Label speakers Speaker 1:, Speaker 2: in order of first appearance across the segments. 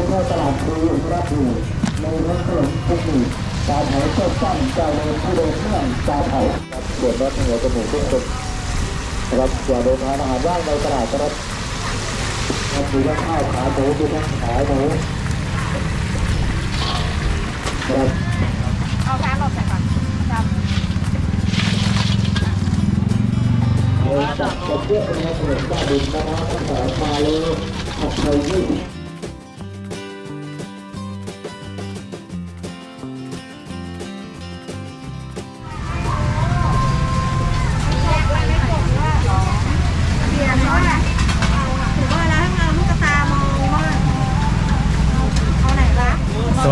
Speaker 1: งเข้าตลาดคือรับอยู่ในรถขนมทุกหมู่ปลาเผาเจ้าตั้งเจ้าเดินผู้เดินเมื่องปลาเผาตรวจวัดหัวจมูกทุกคนนะครับอย่าเดินทานอาหารว่างในตลาดนะครับดูทั้งข้าวขาหมูดูทั้งขาหมูครับ
Speaker 2: เอาแพ้หลบใส่ก่อนจ
Speaker 1: เลยจับกระเจี๊ยบในถนนบ้านดินนะครับตั้งแต่มาเลยขับไปยี่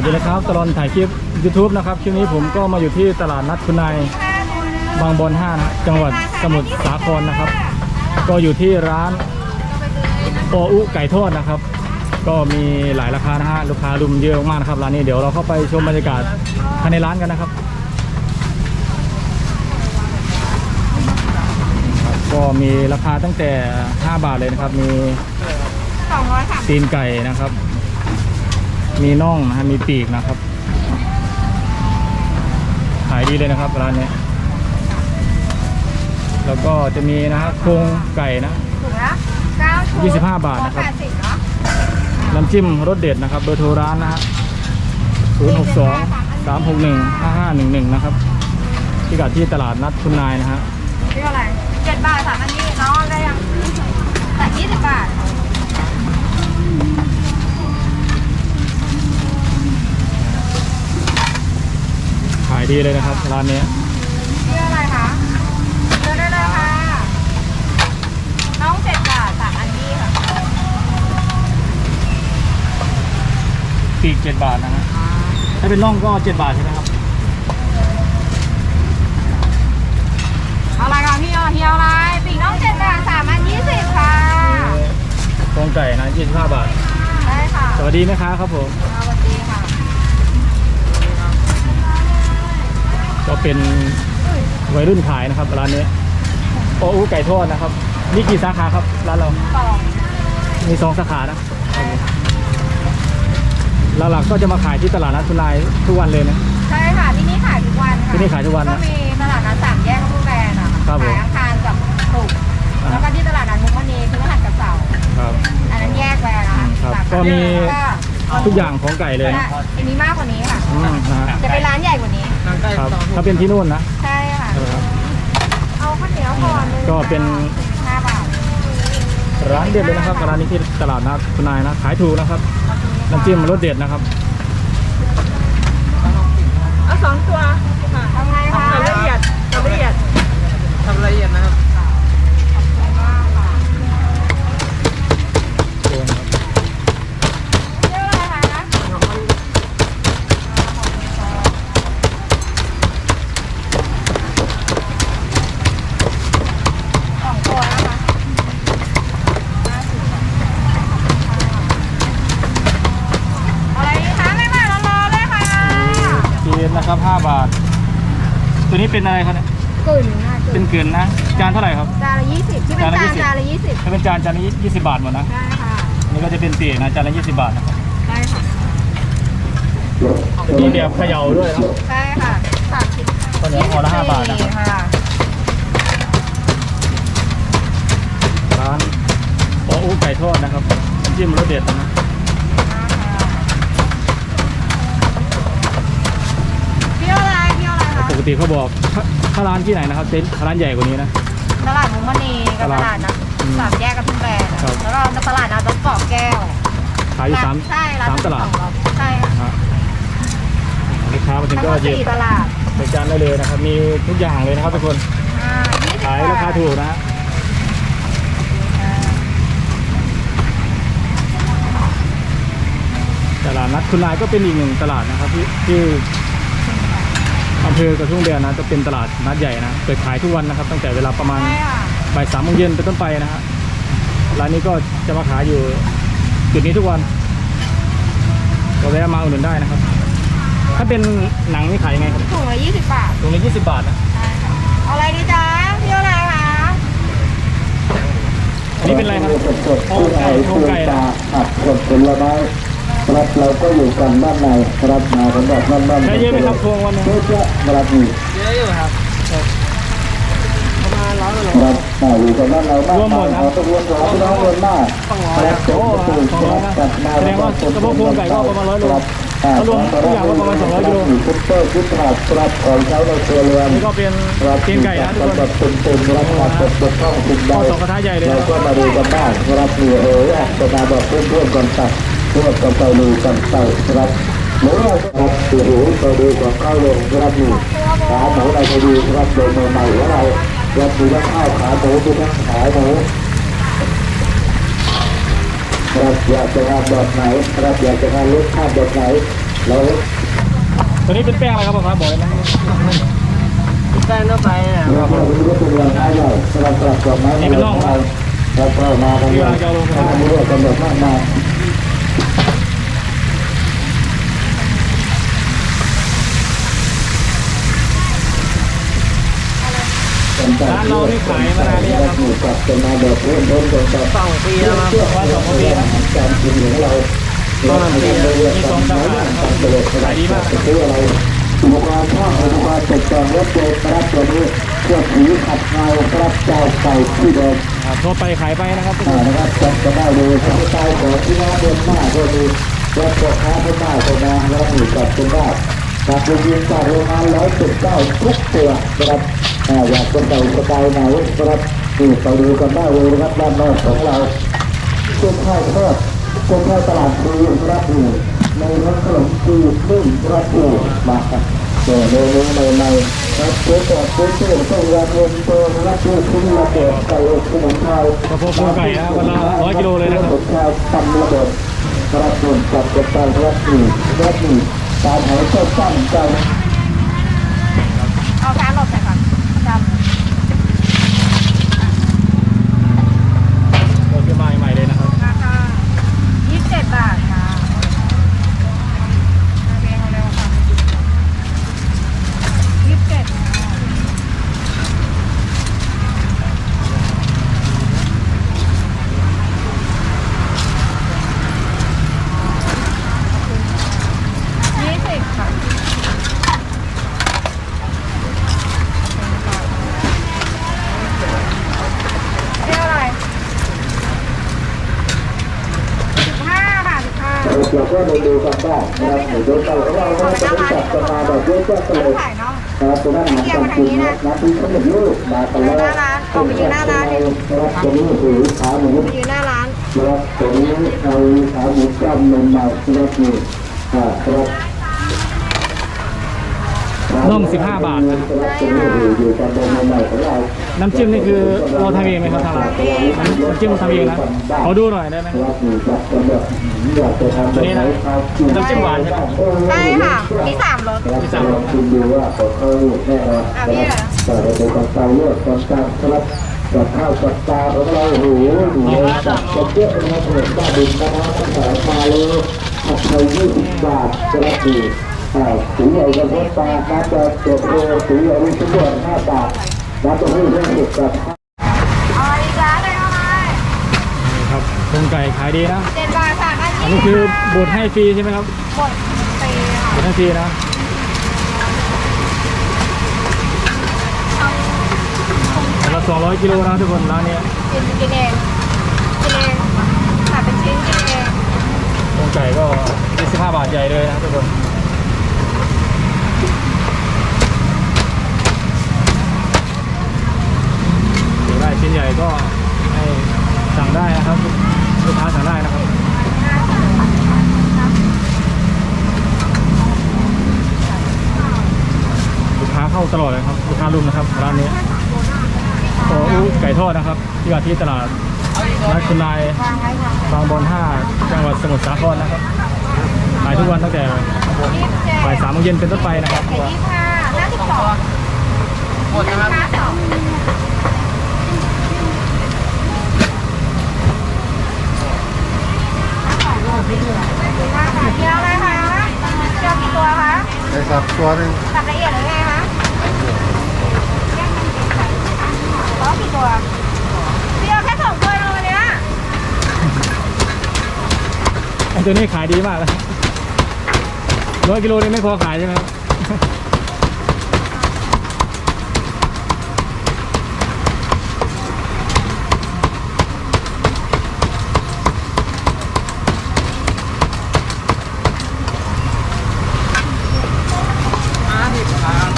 Speaker 2: วั
Speaker 3: สดีนะครับตลอดถ่ายคลิป YouTube นะครับคลิปนี้ผมก็มาอยู่ที่ตลาดนัดคุณนายบางบอน5นะจังหวัดสมุทรสาครนะครับ ก็อยู่ที่ร้านโออุไก่ทอดนะครับ ก็มีหลายราคานะฮะลูกค้ารุมเยอะมากนะครับร้านนี้เดี๋ยวเราเข้าไปชมบรรยากาศภายในร้านกันนะครับครับก็มีราคาตั้งแต่ 5 บาทเลยนะครับ มี
Speaker 2: สองร้อยสาม
Speaker 3: ตีนไก่นะครับ มีน่องนะฮะมีปีกนะครับ ขายดีเลยนะครับร้านนี้ แล้วก็จะมีนะฮะโครงไก่นะ
Speaker 2: ถูกแล้วเก้าชุด
Speaker 3: 25บาทนะครับ
Speaker 2: แปดสิบเนาะ
Speaker 3: น้ำจิ้มรสเด็ดนะครับเบอร์โทรร้านนะฮะ062 361 5511นะครับที่กัดที่ตลาดนัดคุณนายนะฮะ
Speaker 2: เรียกอะไรเจ็ดบาทสามอันนี้เนาะได้ยังแต่ยี่สิบบาท
Speaker 3: ดีเลยนะครับร้านนี้
Speaker 2: เรียกอะไรคะเลือกได้เลยค่ะ น้องเจ็ดบาทสามอันนี้ค่ะ
Speaker 3: ปีก7บาทนะฮะถ้าเป็นน่องก็7บาทใช่ไหมครับ
Speaker 2: เอาอะไรคะพี่เอาเฮียวอะไรปีกน้องเจ็ดบาทสามอันยี่สิบค่ะ
Speaker 3: โครงไก่นะ25บาท
Speaker 2: ได้ค่ะ
Speaker 3: สวัสดีแม่ค้าครับผม
Speaker 2: สวัสดีค่ะ
Speaker 3: ก็เป็นวัยรุ่นขายนะครับร้านนี้โออุไก่ทอดนะครับมีกี่สาขาครับร้านเรา
Speaker 2: สอง
Speaker 3: มีสองสาขานะหลักๆก็จะมาขายที่ตลาดนัดคุณนายทุกวันเลยนะ
Speaker 2: ใช่ค่ะที่นี่ขายทุกวันค่ะ
Speaker 3: ที่นี่ขายทุกวันนะ
Speaker 2: ก็มีตลาดนัดสามแยกทุกแบรนด์อะ
Speaker 3: ครับผม
Speaker 2: ขายอังคารกับศุกร์
Speaker 3: อ่า
Speaker 2: แล้วก็ที่ตลาดนัดมุกมณีคือรหัสกับเสาร์
Speaker 3: ครับ
Speaker 2: อันนั้นแยกแบรนด์นะคะ
Speaker 3: ครับ
Speaker 2: สาขา
Speaker 3: ก็มี
Speaker 2: ก็
Speaker 3: ทุกอย่างของไก่เลย
Speaker 2: และอันนี้มากกว่านี้ค่ะ
Speaker 3: อืมนะฮะ
Speaker 2: จะเป็นร้านใหญ่กว่านี้
Speaker 3: ครับ ถ้าเป็นที่นู่นนะ
Speaker 2: ใช่ค่ะ
Speaker 3: เออ
Speaker 2: เอาข้าวเหนียวก่อนหง
Speaker 3: ก็เป็น
Speaker 2: ห้าบาท
Speaker 3: ร้านเด็ดเลยนะครับร้านนี้ที่ตลาดนัดคุณนายนะขายถูกนะครับน้ำจิ้มรสเด็ดนะครับ
Speaker 2: เอาสองตัวค่ะทำไงคะละเอียดละเอียด
Speaker 4: ทำละเอียดนะครับ
Speaker 3: ครับ5บาท ตัวนี้เป็นอะไรครับเนี่ย
Speaker 2: กึ่นน่าจะ
Speaker 3: เป็นเกลือนนะจานเท่าไหร่ครับ
Speaker 2: จานละยี่สิบที่เป็น
Speaker 3: จานละ
Speaker 2: จาน
Speaker 3: 20
Speaker 2: จานละยี่สิบ
Speaker 3: ถ้าเป็นจานจานนี้20บาทหมดนะ
Speaker 2: ได้ค่ะ
Speaker 3: อันนี้ก็จะเป็นปีกนะจานละ20บาทนะครับ
Speaker 2: ได้ค่ะ
Speaker 3: มีแบบเขย่าด้วยนะ
Speaker 2: ได้ค่ะสามสิบ
Speaker 3: ข้าวเหนียวห่อละ5บาทนะครับ
Speaker 2: ค่ะ
Speaker 3: ร้านโออุไก่ทอดนะครับน้ำจิ้มรสเด็ดนะ
Speaker 2: เที่ยวอะไรเที่ยวอะไรคะ
Speaker 3: ป กติเขาบอกถ้าถ้าร้านที่ไหนนะครับเป็นร้านใหญ่กว่านี้นะ
Speaker 2: ตลาดมุมมณีกับ
Speaker 3: ต
Speaker 2: ต
Speaker 3: ลาด
Speaker 2: ลาดนะ
Speaker 3: อืม
Speaker 2: สามแยกกับทุ่งแบนอะ
Speaker 3: ครับ
Speaker 2: แล้วก็ตลาดนัดรถเกาะแก้ว
Speaker 3: ขายอยู่สาม
Speaker 2: ใช่ร้าน
Speaker 3: สามตลาด
Speaker 2: สองรอบใช่ค่ะ
Speaker 3: นะฮะลูกค้ามาถึง
Speaker 2: ทั้งห
Speaker 3: ก็
Speaker 2: มด
Speaker 3: เย็บ
Speaker 2: สี่ตลาด
Speaker 3: ไปจานได้เลยนะครับ มีทุกอย่างเลยนะครับทุกคน
Speaker 2: อ่ายี่สิบ
Speaker 3: ขายราคาถูกนะฮะตลาดนัดคุณนายก็เป็นอีกหนึ่งตลาดนะครับที่ที่อำเภอกระทุ่งแบนนะจะเป็นตลาดนัดใหญ่นะเปิดขายทุกวันนะครับ ตั้งแต่เวลาประมาณ
Speaker 2: ใช่ค่ะ
Speaker 3: บ่ายสามโมงเย็นเป็นต้นไปนะฮะร้านนี้ก็จะมาขายอยู่จุดนี้ทุกวันก็แวะมาอุดหนุนได้นะครับ ถ้าเป็นหนังนี่ขายยังไงครับ
Speaker 2: ถุงละยี่สิบบาท
Speaker 3: ตรงนี้20บาทนะ
Speaker 2: ใช่ค่ะเอาอะไรดีจ๊ะเที่ยวอะไรคะ
Speaker 3: อันนี้เป็นอะไรครับ
Speaker 1: สดๆผู้ไก่ผู้ปลาผักสดผลไม้ส ครับเราก็อยู่กันด้านในครับมาสำหรับด้านด้าน
Speaker 3: ใช้เยอะไหมครับพวงวันหนึง
Speaker 1: เยอะแยะครับนี่
Speaker 4: เยอะอยู่ครับประมาณร้อยกิโล
Speaker 1: ครับอ่าอยู่กันด้านในมากมายขอตะวนขอพี่น้องเดินหน้าครับ
Speaker 3: โอ้สองร้อยนะแสดงว่าเฉพาะพวงไก่ก็ประมาณร้อยโล
Speaker 1: ครับ
Speaker 3: ถ้ารวมทุกอย่างก็ประมาณ200กิโล
Speaker 1: ชุดเตอร์ชุดขาดครับของใช้ในครัวเรือน
Speaker 3: นี่ก็เป็น
Speaker 1: ครับ
Speaker 3: ตีนไก่นะทุกคน
Speaker 1: แบบเป็นๆรับขาดตกบกพร่องสิ่งใด
Speaker 3: ก็สองกระทะใหญ่เลย
Speaker 1: เรา
Speaker 3: นะ
Speaker 1: ก็มาดูกันบ้างครับนี่เอออาจจะมาแบบเพื่อนๆกันตัด เพื่อนกันไปดูกันไปครับหรือว่าครับโอ้โหไปดูกับข้าวลงครับนี่ขาหมูในคดีครับโดยใหม่ๆของเราครับมีทั้งข้าวขาหมูมีทั้งขาหมูครับอยากจะทานแบบไหนครับอยากจะทานรสชาติแบบไหนเรา
Speaker 3: ตัวนี้เป็นแป้งอะไรครับผมครับบอกเลยนะ
Speaker 4: แป้งทั่วไปเนี่ย
Speaker 1: เราก็รู้ว่าเป็นวันท้ายใหญ่สำหรับกลับดอกไม้เราเรามากันเยถ้ามีเรื่องกำหนดมากมาย
Speaker 3: ร้านเรานี่ขายมานานหรือยังครับ
Speaker 1: กกับจะมาแบบเริ่มต้นจาก
Speaker 4: สองปีแล้วครับ
Speaker 1: เพื่าสมบูรณ์การกินของเราเราทำได้เลยมีสองสาขาครับขายดีมากซื้ออะไรอุปกรณ์ช่างอุปกรณ์ตกแต่งรถยนต์ครับตัวนี้เครื่อผีขัดเงาครับเจ้าเก่าที่เดิม
Speaker 3: ทั่วไปขายไปนะครับทุกค
Speaker 1: นนะครับจำกันได้เลยสไตล์ของที่น้องเดินหน้าก็มีรถตัวค้าที่หน้าก็มาแล้วมีจับกันได้กับโรงเรียนจากโรงงานร้อยสิบเก้าทุกตัวนะครับ อาอยากจะใส่สไตล์ไหนครับนี่ไปดูกันได้เลยนะครับด้านนอกของเรากุ้งข้าวทอดกุ้งข้าวตลาดปูรับอยู่ในรถขนมจีนนึ่งรับอยู่มาครับเดี๋ยวเมนูใหม่ๆครับเจ๊กอดเจ๊เจ๊ต้องยาเย็นตัวรับอยู่คุ้มระเบิดไก่อบสมุนไพร
Speaker 3: กระเพาะพวงไก่นะวันละร้อยกิโลเลยนะครับ
Speaker 1: ผมชาวตำระเบิดกระสุนจับกระตันรับหนีรับหนีตามหายเจ้าตั้งใจ
Speaker 2: เอาการหลบใส่ก่อนจ
Speaker 3: โอเคมาใหม่ๆเลยนะครับำ
Speaker 2: ราคา27 บาทค่ะโอเคเอาเร็วค่ะ27ค่ะยี่สิบค่ะเรียกอะไรสิบห้าค่ะสิบห้า
Speaker 1: เราก็ดูดูกัน ได้นะครับหรือดูไปของเราก็จะได้จับกันมาแบบยอะแยะกัน
Speaker 2: ไม่
Speaker 1: เล
Speaker 2: ต้อง
Speaker 1: ย
Speaker 2: ถ่ายเนะ
Speaker 1: นะครับตัวนั้นมาจับกินนะน้ำพริกขนมลูกมากันแล้วนะครับตัวนี้คือขาหมู
Speaker 2: ไปยืนหน้าร้าน
Speaker 1: นะครับตัวนี้เอาขาหมูกล้ามนมมานะครับนี่อ่าครับ
Speaker 3: น่อง15 บาทนะ
Speaker 1: ครับตัวนี้อยู่กันเป็นใหม่ๆของเรา
Speaker 3: น้ำจิ้มนี่คือเราทำเองไหมครับทางร้านน้ำจิ้มทำเองนะขอดูหน่อยได้ไหม
Speaker 1: รับอยู่กับกันะน้ำ
Speaker 3: จิ้มหวานใช่ไหม
Speaker 2: ใช่ค่ะ มีสามรส
Speaker 1: มีสามลองชิมดูว่าของเขาแน่นอนนะครับแต่เราดูกับเตาเลือดกับจาครับกับข้าวกับปลาของเราโอ้โหดูเลยจัดกับเยอะนะครับเหมือนบ้าดินนะครับตั้งแต่มาเลยผัดไทยยี่สิบบาทจะรับดีอ่าสีใหญ่กับรสปลาน้ำจะเจ็ดโลสีใหญ่ลูกชิ้นบดห้าบาท น้ำจะให้เรื่องสิบกับ
Speaker 2: เอาอีกร้านเลยเอาไหม
Speaker 3: นี่ครับพวงไก่ขายดีนะ
Speaker 2: เจ็ดบาทค่ะอัน
Speaker 3: อัน
Speaker 2: นี้
Speaker 3: นี้คือบดให้ฟรีใช่ไหมครับ
Speaker 2: หมดฟรีค่ะ
Speaker 3: บดให้ฟรีนะวันละ200กิโลนะทุกคนร้านนี้
Speaker 2: กินกินเองกินเองตัดเป็นชิ้นกินเอง
Speaker 3: พวงไก่ก็25บาทใหญ่เลยนะทุกคนอยากได้ ชิ้นใหญ่ก็ให้สั่งได้นะครับลูกค้าสั่งได้นะครับลูกค้าเข้าตลอดเลยครับลูกค้ารุมนะครับร้านนี้โอ้อู้ไก่ทอดนะครับที่ว่าที่ตลาดนัดคุณนาย
Speaker 2: วางไว้ค่ะ
Speaker 3: บางบอน5จังหวัดสมุทรสาครนะครับขายทุกวันตั้งแต่
Speaker 2: ยี่สิบเจ็ด
Speaker 3: บ่ายสามโมงเย็นเป็นต้นไปนะครับ
Speaker 2: ไก่ยี่สิบห้าห้าสิบสอง
Speaker 4: หมดนะครับ
Speaker 2: ห้าสองห้าค่ะเที่ยวอะไรคะเที่ยวกี่ตัวคะ
Speaker 1: ไอ้สับตัวหนึง
Speaker 2: ตัดละเอียดหรือไงคะอ๋อกี่ตัวเดียวแค่สองตัวเองวันเนี้ย
Speaker 3: อันตัวนี้ขายดีมากเลยร้อยกิโลนี่ไม่พอขายใช่ไหมครับ
Speaker 4: ห้าสิบครับ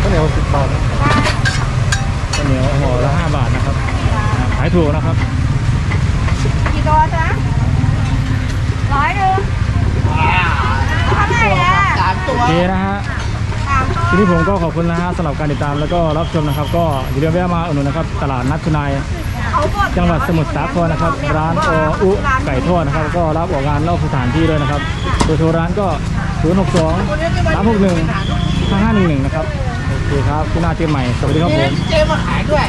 Speaker 3: ข้าวเหนียวสิบบาทนะข้าวเหนียวห่อละห้าบาทนะครับอ่าขาย ถูกนะครับ
Speaker 2: กี่ตัวจ๊ะร้อยหนึ่งเท่าไหร่อะ
Speaker 4: สามตัว
Speaker 3: โอเคนะฮะ
Speaker 2: สามตัว
Speaker 3: ทีนี้ผมก็ขอบคุณนะฮะสำหรับการติดตามแล้วก็รับชมนะครับ ก็อย่าลืมแวะมาอุดหนุนนะครับตลาดนัดทุนาย
Speaker 2: เขากด
Speaker 3: จังหวัดสมุทรสาครนะครับ ร้านโออุไก่ทอดนะครับ ก็รับออกงานนอกสถานที่ด้วยนะครับโดยโทรร้านก็ 0 6 2 3 6 1 5 5 1 1 นะครับโอเคครับคุณหน้าเจอกันใหม่สวัสดีครับผม
Speaker 4: เจมาขายด้วย